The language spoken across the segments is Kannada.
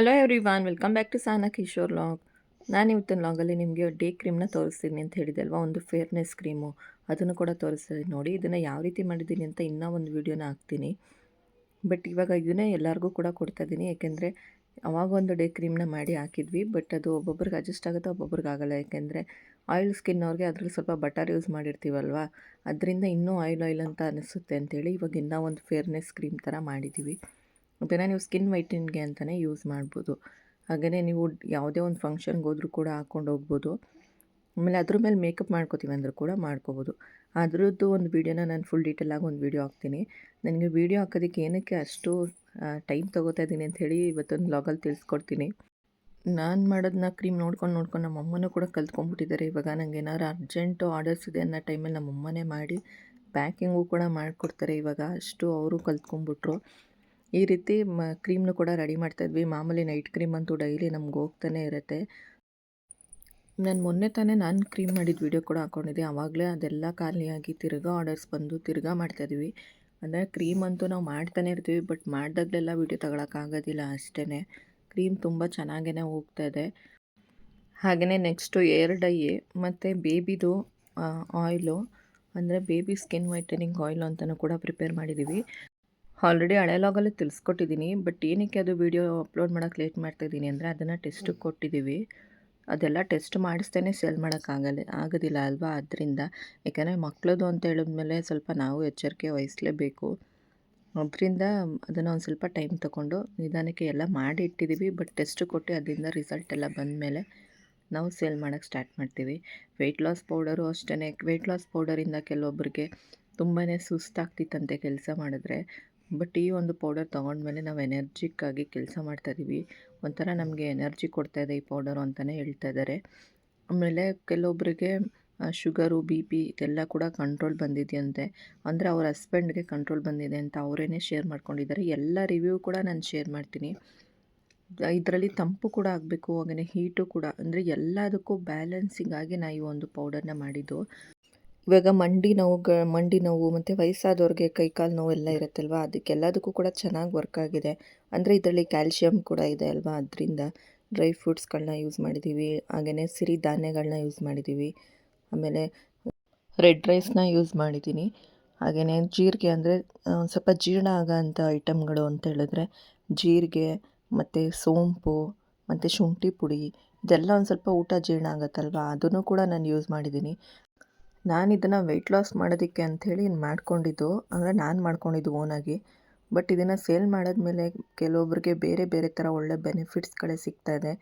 Hello every welcome back to Sana Kishore vlog ನಾನು ಇವತ್ತಿನ ಲಾಗಲ್ಲಿ ನಿಮಗೆ ಡೇ ಕ್ರೀಮ್ನ ತೋರಿಸ್ತೀನಿ ಅಂತ ಹೇಳಿದೆ ಅಲ್ವಾ ಒಂದು ಫೇರ್ನೆಸ್ ಕ್ರೀಮು ಅದನ್ನು ಕೂಡ ತೋರಿಸ್ತೀನಿ ನೋಡಿ. ಇದನ್ನು ಯಾವ ರೀತಿ ಮಾಡಿದ್ದೀನಿ ಅಂತ ಇನ್ನೂ ಒಂದು ವೀಡಿಯೋನ ಹಾಕ್ತೀನಿ. ಬಟ್ ಇವಾಗ ಇದನ್ನೇ ಎಲ್ಲರಿಗೂ ಕೂಡ ಕೊಡ್ತಾ ಇದ್ದೀನಿ ಯಾಕೆಂದರೆ ಅವಾಗ ಒಂದು ಡೇ ಕ್ರೀಮ್ನ ಮಾಡಿ ಹಾಕಿದ್ವಿ. ಬಟ್ ಅದು ಒಬ್ಬೊಬ್ರಿಗೆ ಅಡ್ಜಸ್ಟ್ ಆಗುತ್ತೆ, ಒಬ್ಬೊಬ್ರಿಗೆ ಆಗೋಲ್ಲ. ಯಾಕೆಂದರೆ ಆಯಿಲ್ ಸ್ಕಿನ್ ಅವ್ರಿಗೆ ಅದ್ರಲ್ಲಿ ಸ್ವಲ್ಪ ಬಟರ್ ಯೂಸ್ ಮಾಡಿರ್ತೀವಲ್ವ? ಅದರಿಂದ ಇನ್ನೂ ಆಯಿಲ್ ಆಯಿಲ್ ಅಂತ ಅನಿಸುತ್ತೆ ಅಂತೇಳಿ ಇವಾಗ ಇನ್ನೂ ಒಂದು ಫೇರ್ನೆಸ್ ಕ್ರೀಮ್ ಥರ ಮಾಡಿದ್ದೀವಿ ಅದನ್ನು ನೀವು ಸ್ಕಿನ್ ವೈಟನ್ಗೆ ಅಂತಲೇ ಯೂಸ್ ಮಾಡ್ಬೋದು. ಹಾಗೆಯೇ ನೀವು ಯಾವುದೇ ಒಂದು ಫಂಕ್ಷನ್ಗೆ ಹೋದರೂ ಕೂಡ ಹಾಕ್ಕೊಂಡು ಹೋಗ್ಬೋದು. ಆಮೇಲೆ ಅದ್ರ ಮೇಲೆ ಮೇಕಪ್ ಮಾಡ್ಕೋತೀವಿ ಅಂದರೂ ಕೂಡ ಮಾಡ್ಕೋಬೋದು. ಅದರದ್ದು ಒಂದು ವೀಡಿಯೋನ ನಾನು ಫುಲ್ ಡೀಟೇಲಾಗಿ ಒಂದು ವೀಡಿಯೋ ಹಾಕ್ತೀನಿ. ನನಗೆ ವೀಡಿಯೋ ಹಾಕೋದಕ್ಕೆ ಏನಕ್ಕೆ ಅಷ್ಟು ಟೈಮ್ ತೊಗೋತಾ ಇದ್ದೀನಿ ಅಂಥೇಳಿ ಇವತ್ತೊಂದು ಬ್ಲಾಗಲ್ಲಿ ತಿಳಿಸ್ಕೊಡ್ತೀನಿ. ನಾನು ಮಾಡೋದನ್ನ ಕ್ರೀಮ್ ನೋಡ್ಕೊಂಡು ನೋಡ್ಕೊಂಡು ನಮ್ಮ ಅಮ್ಮನೂ ಕೂಡ ಕಲ್ತ್ಕೊಂಡ್ಬಿಟ್ಟಿದ್ದಾರೆ. ಇವಾಗ ನನಗೆ ಏನಾದ್ರು ಅರ್ಜೆಂಟು ಆರ್ಡರ್ಸ್ ಇದೆ ಅನ್ನೋ ಟೈಮಲ್ಲಿ ನಮ್ಮ ಅಮ್ಮನೇ ಮಾಡಿ ಪ್ಯಾಕಿಂಗು ಕೂಡ ಮಾಡಿಕೊಡ್ತಾರೆ ಇವಾಗ. ಅಷ್ಟು ಅವರು ಕಲ್ತ್ಕೊಂಡ್ಬಿಟ್ರು. ಈ ರೀತಿ ಮ, ಕ್ರೀಮ್ನು ಕೂಡ ರೆಡಿ ಮಾಡ್ತಾಯಿದ್ವಿ ಮಾಮೂಲಿ ನೈಟ್ ಕ್ರೀಮ್ ಅಂತೂ ಡೈಲಿ ನಮ್ಗೆ ಹೋಗ್ತಾನೆ ಇರುತ್ತೆ. ನಾನು ಮೊನ್ನೆ ತಾನೇ ನಾನು ಕ್ರೀಮ್ ಮಾಡಿದ ವೀಡಿಯೋ ಕೂಡ ಹಾಕ್ಕೊಂಡಿದ್ದೆ ಆವಾಗಲೇ ಅದೆಲ್ಲ ಖಾಲಿಯಾಗಿ ತಿರ್ಗಾ ಆರ್ಡರ್ಸ್ ಬಂದು ತಿರ್ಗಾ ಮಾಡ್ತಾಯಿದ್ವಿ ಅಂದರೆ ಕ್ರೀಮ್ ಅಂತೂ ನಾವು ಮಾಡ್ತಾನೆ ಇರ್ತೀವಿ, ಬಟ್ ಮಾಡಿದಾಗಲೆಲ್ಲ ವೀಡಿಯೋ ತಗೊಳಕ್ಕಾಗೋದಿಲ್ಲ ಅಷ್ಟೇ ಕ್ರೀಮ್ ತುಂಬ ಚೆನ್ನಾಗೇ ಹೋಗ್ತಾಯಿದೆ ಹಾಗೆಯೇ ನೆಕ್ಸ್ಟು ಏರ್ ಡೈ, ಮತ್ತು ಬೇಬಿದು ಆಯಿಲು, ಅಂದರೆ ಬೇಬಿ ಸ್ಕಿನ್ ವೈಟನಿಂಗ್ ಆಯಿಲ್ ಅಂತಲೂ ಕೂಡ ಪ್ರಿಪೇರ್ ಮಾಡಿದ್ದೀವಿ ಆಲ್ರೆಡಿ ಹಳೆ ಲಾಗಲ್ಲೇ ತಿಳಿಸ್ಕೊಟ್ಟಿದ್ದೀನಿ ಬಟ್ ಏನಕ್ಕೆ ಅದು ವೀಡಿಯೋ ಅಪ್ಲೋಡ್ ಮಾಡೋಕ್ಕೆ ಲೇಟ್ ಮಾಡ್ತಾಯಿದ್ದೀನಿ ಅಂದರೆ ಅದನ್ನು ಟೆಸ್ಟಿಗೆ ಕೊಟ್ಟಿದ್ದೀವಿ ಅದೆಲ್ಲ ಟೆಸ್ಟ್ ಮಾಡಿಸ್ತೇನೆ ಸೇಲ್ ಮಾಡೋಕ್ಕಾಗಲ್ಲ ಆಗೋದಿಲ್ಲ ಅಲ್ವಾ? ಅದರಿಂದ ಯಾಕಂದರೆ ಮಕ್ಕಳದು ಅಂತ ಹೇಳಿದ್ಮೇಲೆ ಸ್ವಲ್ಪ ನಾವು ಎಚ್ಚರಿಕೆ ವಹಿಸಲೇಬೇಕು. ಅದರಿಂದ ಅದನ್ನು ಒಂದು ಸ್ವಲ್ಪ ಟೈಮ್ ತಗೊಂಡು ನಿಧಾನಕ್ಕೆ ಎಲ್ಲ ಮಾಡಿ ಇಟ್ಟಿದ್ದೀವಿ ಬಟ್ ಟೆಸ್ಟ್ ಕೊಟ್ಟು ಅದರಿಂದ ರಿಸಲ್ಟ್ ಎಲ್ಲ ಬಂದಮೇಲೆ ನಾವು ಸೇಲ್ ಮಾಡೋಕ್ಕೆ ಸ್ಟಾರ್ಟ್ ಮಾಡ್ತೀವಿ. ವೆಯ್ಟ್ ಲಾಸ್ ಪೌಡರು ಅಷ್ಟೇ ವೆಯ್ಟ್ ಲಾಸ್ ಪೌಡರಿಂದ ಕೆಲವೊಬ್ಬರಿಗೆ ತುಂಬಾ ಸುಸ್ತಾಗ್ತಿತ್ತಂತೆ ಕೆಲಸ ಮಾಡಿದ್ರೆ. ಬಟ್ ಈ ಒಂದು ಪೌಡರ್ ತೊಗೊಂಡ್ಮೇಲೆ ನಾವು ಎನರ್ಜಿಕ್ಕಾಗಿ ಕೆಲಸ ಮಾಡ್ತಾಯಿದ್ದೀವಿ ಒಂಥರ ನಮಗೆ ಎನರ್ಜಿ ಕೊಡ್ತಾಯಿದೆ ಈ ಪೌಡರು ಅಂತಲೇ ಹೇಳ್ತಾ ಇದ್ದಾರೆ ಆಮೇಲೆ ಕೆಲವೊಬ್ಬರಿಗೆ ಶುಗರು ಬಿ ಪಿ ಇದೆಲ್ಲ ಕೂಡ ಕಂಟ್ರೋಲ್ ಬಂದಿದೆಯಂತೆ. ಅಂದರೆ ಅವ್ರ ಹಸ್ಬೆಂಡ್ಗೆ ಕಂಟ್ರೋಲ್ ಬಂದಿದೆ ಅಂತ ಅವರೇನೆ ಶೇರ್ ಮಾಡ್ಕೊಂಡಿದ್ದಾರೆ ಎಲ್ಲ ರಿವ್ಯೂ ಕೂಡ ನಾನು ಶೇರ್ ಮಾಡ್ತೀನಿ. ಇದರಲ್ಲಿ ತಂಪು ಕೂಡ ಆಗಬೇಕು ಹಾಗೆಯೇ ಹೀಟು ಕೂಡ. ಅಂದರೆ ಎಲ್ಲದಕ್ಕೂ ಬ್ಯಾಲೆನ್ಸಿಂಗಾಗಿ ನಾ ಈ ಒಂದು ಪೌಡರ್ನ ಮಾಡಿದ್ದು. ಇವಾಗ ಮಂಡಿ ನೋವು, ಗ, ಮಂಡಿ ನೋವು ಮತ್ತು ವಯಸ್ಸಾದವ್ರಿಗೆ ಕೈಕಾಲು ನೋವು ಎಲ್ಲ ಇರುತ್ತಲ್ವ? ಅದಕ್ಕೆಲ್ಲದಕ್ಕೂ ಕೂಡ ಚೆನ್ನಾಗಿ ವರ್ಕ್ ಆಗಿದೆ. ಅಂದರೆ ಇದರಲ್ಲಿ ಕ್ಯಾಲ್ಶಿಯಂ ಕೂಡ ಇದೆ ಅಲ್ವಾ? ಅದರಿಂದ ಡ್ರೈ ಫ್ರೂಟ್ಸ್ಗಳನ್ನ ಯೂಸ್ ಮಾಡಿದ್ದೀವಿ ಹಾಗೆಯೇ ಸಿರಿ ಧಾನ್ಯಗಳನ್ನ ಯೂಸ್ ಮಾಡಿದ್ದೀವಿ ಆಮೇಲೆ ರೆಡ್ ರೈಸ್ನ ಯೂಸ್ ಮಾಡಿದ್ದೀನಿ ಹಾಗೆಯೇ ಜೀರಿಗೆ ಅಂದರೆ ಒಂದು ಸ್ವಲ್ಪ ಜೀರ್ಣ ಆಗೋಂಥ ಐಟಮ್ಗಳು ಅಂತ ಹೇಳಿದ್ರೆ ಜೀರಿಗೆ ಮತ್ತು ಸೋಂಪು ಮತ್ತು ಶುಂಠಿ ಪುಡಿ ಇದೆಲ್ಲ ಒಂದು ಸ್ವಲ್ಪ ಊಟ ಜೀರ್ಣ ಆಗುತ್ತಲ್ವ? ಅದನ್ನು ಕೂಡ ನಾನು ಯೂಸ್ ಮಾಡಿದ್ದೀನಿ ನಾನು ಇದನ್ನು ವೆಯ್ಟ್ ಲಾಸ್ ಮಾಡೋದಕ್ಕೆ ಅಂಥೇಳಿ ಮಾಡ್ಕೊಂಡಿದ್ದು, ಅಂದರೆ ನಾನು ಮಾಡ್ಕೊಂಡಿದ್ದು ಓನಾಗಿ ಬಟ್ ಇದನ್ನು ಸೇಲ್ ಮಾಡಿದ್ಮೇಲೆ ಕೆಲವೊಬ್ಬರಿಗೆ ಬೇರೆ ಬೇರೆ ಥರ ಒಳ್ಳೆ ಬೆನಿಫಿಟ್ಸ್ಗಳೇ ಸಿಗ್ತಾ ಇದೆ.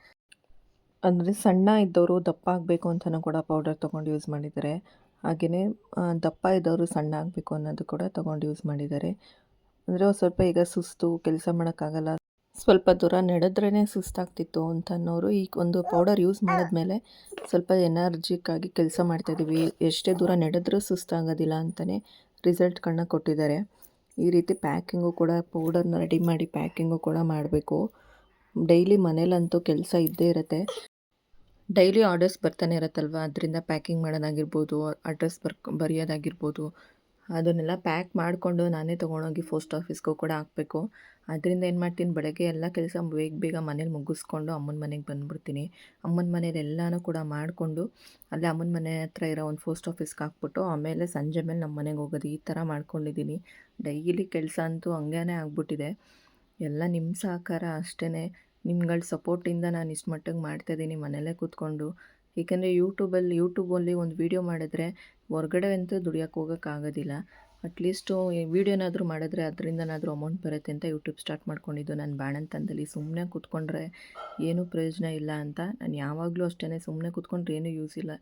ಅಂದರೆ ಸಣ್ಣ ಇದ್ದವರು ದಪ್ಪ ಆಗಬೇಕು ಅಂತಲೂ ಕೂಡ ಪೌಡರ್ ತೊಗೊಂಡು ಯೂಸ್ ಮಾಡಿದ್ದಾರೆ. ಹಾಗೆಯೇ ದಪ್ಪ ಇದ್ದವರು ಸಣ್ಣ ಆಗಬೇಕು ಅನ್ನೋದು ಕೂಡ ತೊಗೊಂಡು ಯೂಸ್ ಮಾಡಿದ್ದಾರೆ. ಅಂದರೆ ಸ್ವಲ್ಪ ಈಗ ಸುಸ್ತು, ಕೆಲಸ ಮಾಡೋಕ್ಕಾಗಲ್ಲ. ಸ್ವಲ್ಪ ದೂರ ನಡೆದ್ರೇ ಸುಸ್ತಾಗ್ತಿತ್ತು ಅಂತ ಅನ್ನೋರು ಈಗ ಒಂದು ಪೌಡರ್ ಯೂಸ್ ಮಾಡಿದ್ಮೇಲೆ ಸ್ವಲ್ಪ ಎನರ್ಜಿಕ್ಕಾಗಿ ಕೆಲಸ ಮಾಡ್ತಾಯಿದ್ದೀವಿ ಎಷ್ಟೇ ದೂರ ನಡೆದ್ರೂ ಸುಸ್ತಾಗೋದಿಲ್ಲ ಅಂತಲೇ ರಿಸಲ್ಟ್ಗಳನ್ನ ಕೊಟ್ಟಿದ್ದಾರೆ. ಈ ರೀತಿ ಪ್ಯಾಕಿಂಗು ಕೂಡ ಪೌಡರ್ನ ರೆಡಿ ಮಾಡಿ ಪ್ಯಾಕಿಂಗು ಕೂಡ ಮಾಡಬೇಕು. ಡೈಲಿ ಮನೇಲಂತೂ ಕೆಲಸ ಇದ್ದೇ ಇರುತ್ತೆ. ಡೈಲಿ ಆರ್ಡರ್ಸ್ ಬರ್ತಾನೆ ಇರುತ್ತಲ್ವ? ಅದರಿಂದ ಪ್ಯಾಕಿಂಗ್ ಮಾಡೋದಾಗಿರ್ಬೋದು ಅಡ್ರೆಸ್ ಬರ್ ಬರೆಯೋದಾಗಿರ್ಬೋದು. ಅದನ್ನೆಲ್ಲ ಪ್ಯಾಕ್ ಮಾಡಿಕೊಂಡು ನಾನೇ ತೊಗೊಂಡೋಗಿ ಪೋಸ್ಟ್ ಆಫೀಸ್ಗೂ ಕೂಡ ಹಾಕಬೇಕು. ಅದರಿಂದ ಏನು ಮಾಡ್ತೀನಿ, ಬೆಳಗ್ಗೆ ಎಲ್ಲ ಕೆಲಸ ಬೇಗ ಬೇಗ ಮನೇಲಿ ಮುಗಿಸ್ಕೊಂಡು ಅಮ್ಮನ ಮನೆಗೆ ಬಂದುಬಿಡ್ತೀನಿ. ಅಮ್ಮನ ಮನೇಲಿ ಎಲ್ಲನೂ ಕೂಡ ಮಾಡಿಕೊಂಡು ಅಲ್ಲೇ ಅಮ್ಮನ ಮನೆ ಹತ್ರ ಇರೋ ಒಂದು ಪೋಸ್ಟ್ ಆಫೀಸ್ಗೆ ಹಾಕ್ಬಿಟ್ಟು ಆಮೇಲೆ ಸಂಜೆ ಮೇಲೆ ನಮ್ಮ ಮನೆಗೆ ಹೋಗೋದು ಈ ಥರ ಮಾಡ್ಕೊಂಡಿದ್ದೀನಿ. ಡೈಲಿ ಕೆಲಸ ಅಂತೂ ಹಂಗೇ ಆಗಿಬಿಟ್ಟಿದೆ. ಎಲ್ಲ ನಿಮ್ಮ ಸಹಕಾರ ಅಷ್ಟೇ ನಿಮ್ಗಳ ಸಪೋರ್ಟಿಂದ ನಾನು ಇಷ್ಟು ಮಟ್ಟಿಗೆ ಮಾಡ್ತಾಯಿದ್ದೀನಿ ಮನೆಯಲ್ಲೇ ಕೂತ್ಕೊಂಡು. ಏಕೆಂದರೆ ಯೂಟ್ಯೂಬಲ್ಲಿ ಯೂಟ್ಯೂಬಲ್ಲಿ ಒಂದು ವೀಡಿಯೋ ಮಾಡಿದ್ರೆ ಹೊರ್ಗಡೆ ಅಂತೂ ದುಡಿಯೋಕೆ ಹೋಗೋಕ್ಕಾಗೋದಿಲ್ಲ ಅಟ್ಲೀಸ್ಟು ವೀಡಿಯೋನಾದರೂ ಮಾಡಿದ್ರೆ ಅದರಿಂದನಾದರೂ ಅಮೌಂಟ್ ಬರುತ್ತೆ ಅಂತ ಯೂಟ್ಯೂಬ್ ಸ್ಟಾರ್ಟ್ ಮಾಡ್ಕೊಂಡಿದ್ದು ನಾನು ಬಾಣಂತನದಲ್ಲಿ. ಸುಮ್ಮನೆ ಕೂತ್ಕೊಂಡ್ರೆ ಏನೂ ಪ್ರಯೋಜನ ಇಲ್ಲ ಅಂತ. ನಾನು ಯಾವಾಗಲೂ ಅಷ್ಟೇ ಸುಮ್ಮನೆ ಕೂತ್ಕೊಂಡ್ರೆ ಏನೂ ಯೂಸ್ ಇಲ್ಲ.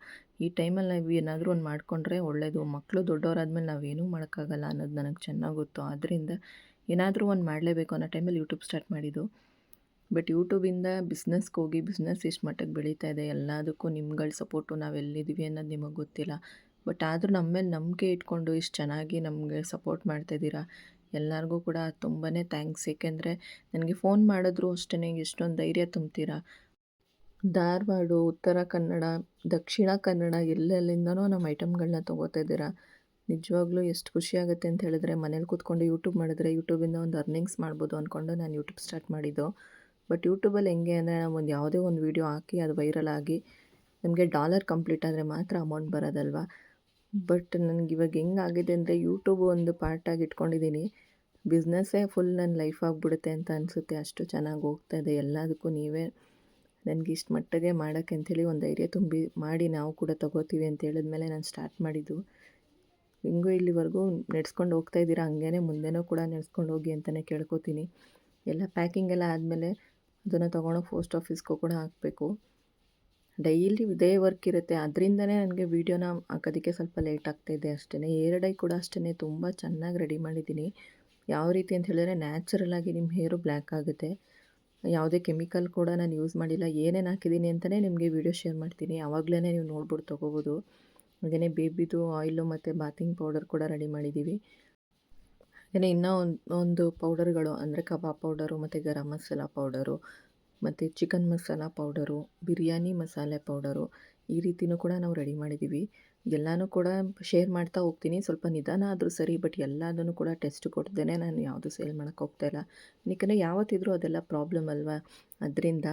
ಈ ಟೈಮಲ್ಲಿ ನಾವು ಏನಾದರೂ ಒಂದು ಮಾಡಿಕೊಂಡ್ರೆ ಒಳ್ಳೆಯದು ಮಕ್ಕಳು ದೊಡ್ಡವರಾದ್ಮೇಲೆ ನಾವೇನೂ ಮಾಡೋಕ್ಕಾಗಲ್ಲ ಅನ್ನೋದು ನನಗೆ ಚೆನ್ನಾಗಿ ಗೊತ್ತು. ಆದ್ದರಿಂದ ಏನಾದರೂ ಒಂದು ಮಾಡಲೇಬೇಕು ಅನ್ನೋ ಟೈಮಲ್ಲಿ ಯೂಟ್ಯೂಬ್ ಸ್ಟಾರ್ಟ್ ಮಾಡಿದ್ದು. ಬಟ್ ಯೂಟ್ಯೂಬಿಂದ ಬಿಸ್ನೆಸ್ಗೆ ಹೋಗಿ ಬಿಸ್ನೆಸ್ ಎಷ್ಟು ಮಟ್ಟಕ್ಕೆ ಬೆಳೀತಾ ಇದೆ, ಎಲ್ಲದಕ್ಕೂ ನಿಮ್ಗಳ ಸಪೋರ್ಟು ನಾವು ಎಲ್ಲಿದ್ದೀವಿ ಅನ್ನೋದು ನಿಮಗೆ ಗೊತ್ತಿಲ್ಲ. ಬಟ್ ಆದರೂ ನಮ್ಮ ಮೇಲೆ ನಂಬಿಕೆ ಇಟ್ಕೊಂಡು ಇಷ್ಟು ಚೆನ್ನಾಗಿ ನಮಗೆ ಸಪೋರ್ಟ್ ಮಾಡ್ತಾಯಿದ್ದೀರಾ ಎಲ್ಲರಿಗೂ ಕೂಡ ತುಂಬಾ ಥ್ಯಾಂಕ್ಸ್. ಏಕೆಂದರೆ ನನಗೆ ಫೋನ್ ಮಾಡಿದ್ರು ಅಷ್ಟೇ ಎಷ್ಟೊಂದು ಧೈರ್ಯ ತುಂಬ್ತೀರಾ? ಧಾರವಾಡ, ಉತ್ತರ ಕನ್ನಡ, ದಕ್ಷಿಣ ಕನ್ನಡ ಎಲ್ಲೆಲ್ಲಿಂದನೂ ನಮ್ಮ ಐಟಮ್ಗಳನ್ನ ತೊಗೋತಾ ಇದ್ದೀರಾ? ನಿಜವಾಗ್ಲೂ ಎಷ್ಟು ಖುಷಿ ಆಗುತ್ತೆ ಅಂತ ಹೇಳಿದ್ರೆ ಮನೇಲಿ ಕೂತ್ಕೊಂಡು ಯೂಟ್ಯೂಬ್ ಮಾಡಿದ್ರೆ ಯೂಟ್ಯೂಬಿಂದ ಒಂದು ಅರ್ನಿಂಗ್ಸ್ ಮಾಡ್ಬೋದು ಅಂದ್ಕೊಂಡು ನಾನು ಯೂಟ್ಯೂಬ್ ಸ್ಟಾರ್ಟ್ ಮಾಡಿದ್ದು. ಬಟ್ ಯೂಟ್ಯೂಬಲ್ಲಿ ಹೆಂಗೆ ಅಂದರೆ ನಾವು ಒಂದು ಯಾವುದೇ ಒಂದು ವೀಡಿಯೋ ಹಾಕಿ ಅದು ವೈರಲ್ ಆಗಿ ನಮಗೆ ಡಾಲರ್ ಕಂಪ್ಲೀಟ್ ಆದರೆ ಮಾತ್ರ ಅಮೌಂಟ್ ಬರೋದಲ್ವ? ಬಟ್ ನನಗೆ ಇವಾಗ ಹೆಂಗಾಗಿದೆ ಅಂದರೆ ಯೂಟ್ಯೂಬ್ ಒಂದು ಪಾರ್ಟಾಗಿ ಇಟ್ಕೊಂಡಿದ್ದೀನಿ. ಬಿಸ್ನೆಸ್ಸೇ ಫುಲ್ ನನ್ನ ಲೈಫ್ ಆಗಿಬಿಡುತ್ತೆ ಅಂತ ಅನಿಸುತ್ತೆ. ಅಷ್ಟು ಚೆನ್ನಾಗಿ ಹೋಗ್ತಾ ಇದೆ. ಎಲ್ಲದಕ್ಕೂ ನೀವೇ ನನಗೆ ಇಷ್ಟು ಮಟ್ಟಿಗೆ ಮಾಡೋಕ್ಕೆ ಅಂಥೇಳಿ ಒಂದು ಧೈರ್ಯ ತುಂಬಿ ಮಾಡಿ ನಾವು ಕೂಡ ತೊಗೋತೀವಿ ಅಂತ ಹೇಳಿದ್ಮೇಲೆ ನಾನು ಸ್ಟಾರ್ಟ್ ಮಾಡಿದ್ದು. ಹೆಂಗೂ ಇಲ್ಲಿವರೆಗೂ ನಡೆಸ್ಕೊಂಡು ಹೋಗ್ತಾ ಇದ್ದೀರಾ? ಹಂಗೇ ಮುಂದೆನೂ ಕೂಡ ನಡೆಸ್ಕೊಂಡು ಹೋಗಿ ಅಂತಲೇ ಕೇಳ್ಕೊತೀನಿ. ಎಲ್ಲ ಪ್ಯಾಕಿಂಗ್ ಎಲ್ಲ ಆದಮೇಲೆ ಅದನ್ನು ತೊಗೊಂಡೋಗಿ ಪೋಸ್ಟ್ ಆಫೀಸ್ಗೂ ಕೂಡ ಹಾಕಬೇಕು. ಡೈಲಿ ಇದೇ ವರ್ಕ್ ಇರುತ್ತೆ. ಅದರಿಂದನೇ ನನಗೆ ವೀಡಿಯೋನ ಹಾಕೋದಕ್ಕೆ ಸ್ವಲ್ಪ ಲೇಟ್ ಆಗ್ತಾಯಿದೆ ಅಷ್ಟೇ ಏರಡೈ ಕೂಡ ಅಷ್ಟೇ ತುಂಬ ಚೆನ್ನಾಗಿ ರೆಡಿ ಮಾಡಿದ್ದೀನಿ. ಯಾವ ರೀತಿ ಅಂತ ಹೇಳಿದ್ರೆ ನ್ಯಾಚುರಲಾಗಿ ನಿಮ್ಮ ಹೇರು ಬ್ಲ್ಯಾಕ್ ಆಗುತ್ತೆ. ಯಾವುದೇ ಕೆಮಿಕಲ್ ಕೂಡ ನಾನು ಯೂಸ್ ಮಾಡಿಲ್ಲ. ಏನೇನು ಹಾಕಿದ್ದೀನಿ ಅಂತಲೇ ನಿಮಗೆ ವೀಡಿಯೋ ಶೇರ್ ಮಾಡ್ತೀನಿ. ಆವಾಗಲೇ ನೀವು ನೋಡ್ಬಿಟ್ಟು ತೊಗೋಬೋದು. ಹಾಗೆಯೇ ಬೇಬಿದು ಆಯಿಲು ಮತ್ತು ಬಾತಿಂಗ್ ಪೌಡರ್ ಕೂಡ ರೆಡಿ ಮಾಡಿದ್ದೀವಿ. ಹಾಗೆಯೇ ಇನ್ನೂ ಒಂದು ಒಂದು ಪೌಡರ್ಗಳು ಅಂದರೆ ಕಬಾಬ್ ಪೌಡರು, ಮತ್ತು ಗರಂ ಮಸಾಲ ಪೌಡರು, ಮತ್ತು chicken masala powder, biryani masala powder ಈ ರೀತಿಯೂ ಕೂಡ ನಾವು ರೆಡಿ ಮಾಡಿದ್ದೀವಿ. ಎಲ್ಲನೂ ಕೂಡ ಶೇರ್ ಮಾಡ್ತಾ ಹೋಗ್ತೀನಿ. ಸ್ವಲ್ಪ ನಿಧಾನ ಆದರೂ ಸರಿ, ಬಟ್ ಎಲ್ಲದನ್ನು ಕೂಡ ಟೆಸ್ಟ್ ಕೊಟ್ಟಿದ್ದೇನೆ ನಾನು ಯಾವುದು ಸೇಲ್ ಮಾಡೋಕ್ಕೆ ಹೋಗ್ತಾಯಿಲ್ಲ ಯಾಕಂದರೆ ಯಾವತ್ತಿದ್ರೂ ಅದೆಲ್ಲ ಪ್ರಾಬ್ಲಮ್ ಅಲ್ವಾ? ಅದರಿಂದ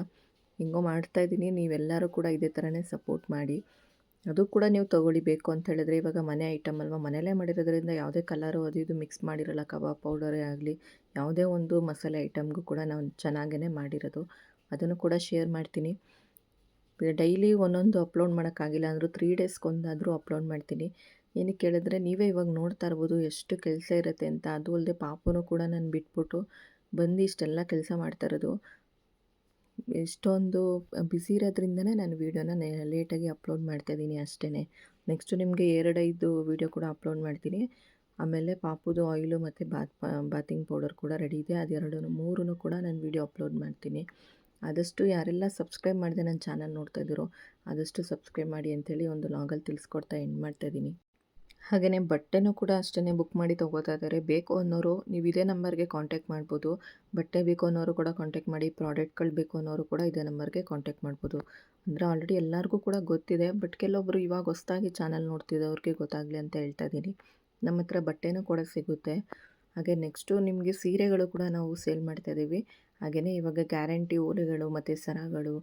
ಹಿಂಗೋ ಮಾಡ್ತಾಯಿದ್ದೀನಿ ನೀವೆಲ್ಲರೂ ಕೂಡ ಇದೇ ಥರನೇ ಸಪೋರ್ಟ್ ಮಾಡಿ. ಅದು ಕೂಡ ನೀವು ತೊಗೊಳ್ಳಿ ಬೇಕು ಅಂತ ಹೇಳಿದ್ರೆ ಇವಾಗ ಮನೆ ಐಟಮ್ ಅಲ್ವಾ? ಮನೆಯಲ್ಲೇ ಮಾಡಿರೋದ್ರಿಂದ ಯಾವುದೇ ಕಲರು ಅದು ಇದು ಮಿಕ್ಸ್ ಮಾಡಿರಲ್ಲ, ಕಬಾಬ್ ಪೌಡರೇ ಆಗಲಿ, ಯಾವುದೇ ಒಂದು ಮಸಾಲೆ ಐಟಮ್ಗೂ ಕೂಡ ನಾವು ಚೆನ್ನಾಗೇ ಮಾಡಿರೋದು. ಅದನ್ನು ಕೂಡ ಶೇರ್ ಮಾಡ್ತೀನಿ. ಡೈಲಿ ಒಂದೊಂದು ಅಪ್ಲೋಡ್ ಮಾಡೋಕ್ಕಾಗಿಲ್ಲ ಅಂದರೂ ತ್ರೀ ಡೇಸ್ಗೊಂದಾದರೂ ಅಪ್ಲೋಡ್ ಮಾಡ್ತೀನಿ. ಏನಕ್ಕೆ ಕೇಳಿದ್ರೆ ನೀವೇ ಇವಾಗ ನೋಡ್ತಾ ಇರ್ಬೋದು ಎಷ್ಟು ಕೆಲಸ ಇರುತ್ತೆ ಅಂತ. ಅದು ಅಲ್ಲದೆ ಪಾಪನೂ ಕೂಡ ನಾನು ಬಿಟ್ಬಿಟ್ಟು ಬಂದು ಇಷ್ಟೆಲ್ಲ ಕೆಲಸ ಮಾಡ್ತಾ ಇರೋದು. ಎಷ್ಟೊಂದು ಬಿಸಿ ಇರೋದ್ರಿಂದನೇ ನಾನು ವೀಡಿಯೋನ ಲೇಟಾಗಿ ಅಪ್ಲೋಡ್ ಮಾಡ್ತಾಯಿದ್ದೀನಿ ಅಷ್ಟೇ ನೆಕ್ಸ್ಟು ನಿಮಗೆ ಎರಡೈದು ವೀಡಿಯೋ ಕೂಡ ಅಪ್ಲೋಡ್ ಮಾಡ್ತೀನಿ. ಆಮೇಲೆ ಪಾಪುದು ಆಯಿಲು ಮತ್ತು ಬಾತ್ ಬಾತಿಂಗ್ ಪೌಡರ್ ಕೂಡ ರೆಡಿ ಇದೆ. ಅದೆರಡು ಮೂರೂ ಕೂಡ ನಾನು ವೀಡಿಯೋ ಅಪ್ಲೋಡ್ ಮಾಡ್ತೀನಿ. ಆದಷ್ಟು ಯಾರೆಲ್ಲ ಸಬ್ಸ್ಕ್ರೈಬ್ ಮಾಡಿದೆ ನನ್ನ ಚಾನಲ್ ನೋಡ್ತಾ ಆದಷ್ಟು ಸಬ್ಸ್ಕ್ರೈಬ್ ಮಾಡಿ ಅಂಥೇಳಿ ಒಂದು ಲಾಗಲ್ಲಿ ತಿಳಿಸ್ಕೊಡ್ತಾ ಎಂಡ್ ಮಾಡ್ತಾಯಿದ್ದೀನಿ ಹಾಗೆಯೇ ಬಟ್ಟೆನೂ ಕೂಡ ಅಷ್ಟೇ ಬುಕ್ ಮಾಡಿ ತೊಗೋತಾ ಇದ್ದಾರೆ ಬೇಕು ಅನ್ನೋರು ನೀವು ಇದೇ ನಂಬರ್ಗೆ ಕಾಂಟ್ಯಾಕ್ಟ್ ಮಾಡ್ಬೋದು. ಬಟ್ಟೆ ಬೇಕು ಅನ್ನೋರು ಕೂಡ ಕಾಂಟ್ಯಾಕ್ಟ್ ಮಾಡಿ ಪ್ರಾಡಕ್ಟ್ಗಳು ಬೇಕು ಅನ್ನೋರು ಕೂಡ ಇದೇ ನಂಬರ್ಗೆ ಕಾಂಟ್ಯಾಕ್ಟ್ ಮಾಡ್ಬೋದು. ಅಂದರೆ ಆಲ್ರೆಡಿ ಎಲ್ಲರಿಗೂ ಕೂಡ ಗೊತ್ತಿದೆ ಬಟ್ ಕೆಲವೊಬ್ಬರು ಇವಾಗ ಹೊಸ್ದಾಗಿ ಚಾನಲ್ ನೋಡ್ತಿದ್ದವ್ರಿಗೆ ಗೊತ್ತಾಗಲಿ ಅಂತ ಹೇಳ್ತಾ ಇದ್ದೀನಿ ನಮ್ಮ ಹತ್ರ ಬಟ್ಟೆನೂ ಕೂಡ ಸಿಗುತ್ತೆ. ಹಾಗೆ ನೆಕ್ಸ್ಟು ನಿಮಗೆ ಸೀರೆಗಳು ಕೂಡ ನಾವು ಸೇಲ್ ಮಾಡ್ತಾ ಇದ್ದೀವಿ ಹಾಗೆಯೇ ಇವಾಗ ಗ್ಯಾರಂಟಿ ಓಲೆಗಳು ಮತ್ತು ಸರಗಳು,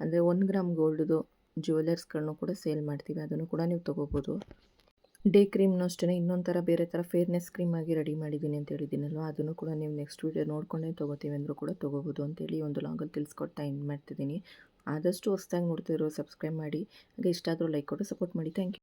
ಅಂದರೆ ಒಂದು ಗ್ರಾಮ್ ಗೋಲ್ಡ್ದು ಜ್ಯುವೆಲರ್ಸ್ಗಳನ್ನೂ ಕೂಡ ಸೇಲ್ ಮಾಡ್ತೀವಿ. ಅದನ್ನು ಕೂಡ ನೀವು ತೊಗೋಬೋದು. ಡೇ ಕ್ರೀಮ್ನೂ ಅಷ್ಟೇ ಇನ್ನೊಂದು ಥರ ಬೇರೆ ಥರ ಫೇರ್ನೆಸ್ ಕ್ರೀಮ್ ಆಗಿ ರೆಡಿ ಮಾಡಿದ್ದೀನಿ ಅಂತ ಹೇಳಿದ್ದೀನಲ್ವ? ಅದನ್ನು ಕೂಡ ನೀವು ನೆಕ್ಸ್ಟ್ ವೀಡಿಯೋ ನೋಡ್ಕೊಂಡೇ ತೊಗೋತೀವಿ ಅಂದರೂ ಕೂಡ ತೊಗೋಬೋದು ಅಂತೇಳಿ ಒಂದು ಲಾಗಲ್ಲಿ ತಿಳಿಸ್ಕೊಡ್ತಾ ಎಂಡ್ ಮಾಡ್ತಿದ್ದೀನಿ. ಆದಷ್ಟು ಹೊಸ್ದಾಗಿ ನೋಡ್ತಿರೋ, ಸಬ್ಸ್ಕ್ರೈಬ್ ಮಾಡಿ, ಹಾಗೆ ಇಷ್ಟ ಆದರೂ ಲೈಕ್ ಕೊಟ್ಟು ಸಪೋರ್ಟ್ ಮಾಡಿ. Thank you.